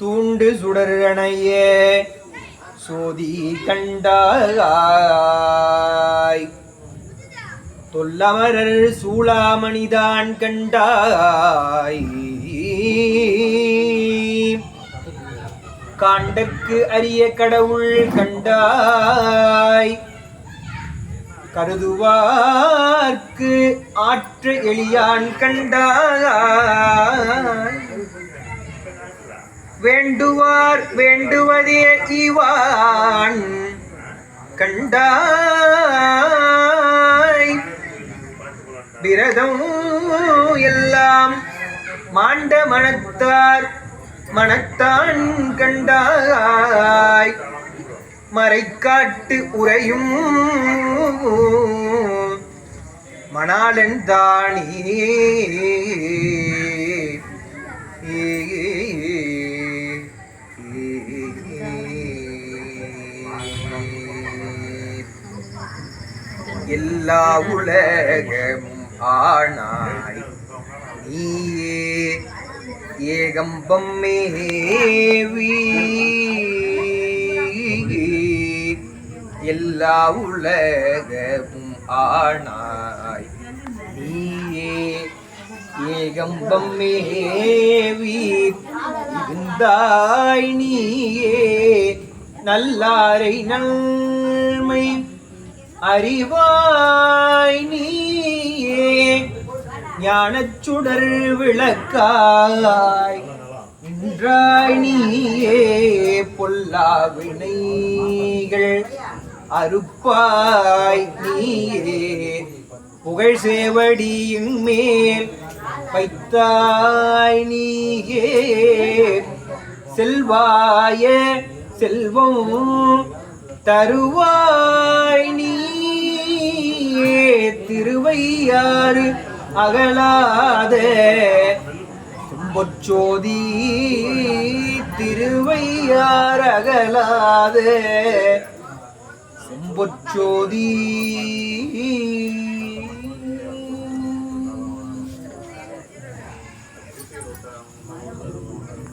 தூண்டு சுடரணையே. சோதி கண்டாய். தொல்லமரர் சூளாமணிதான் கண்டாய். காண்டற்கு அரிய கடவுள் கண்டாய். கருதுவார்க்கு ஆற்று எளியான் கண்டாய். வேண்டுவதே இவான் கண்டாய். விரதம் எல்லாம் மாண்ட மனத்தார் மனத்தான் கண்டாய். மறைக்காட்டு உரையும் மணாளன் தானே. எல்லா உலகமும் ஆனாய். நீயே ஏகம்பம் மேவி எல்லா உலகமும் ஆனாய். நீயே ஏகம்பம் மேவி இருந்தாய் நீயே நல்லாரை நன்மை அறிவாய் நீயே ஞானச்சுடர் விளக்காய். நின்றாய் நீயே பொல்லா வினைகள். அறுப்பாய் நீயே புகழ் சேவடியின் மேல் வைத்தாய் நீயே. செல்வாய செல்வம் தருவாய் நீ. திருவையாறு அகலாதே. பொச்சோதி திருவையார் அகலாதே. செம்பொச்சோதி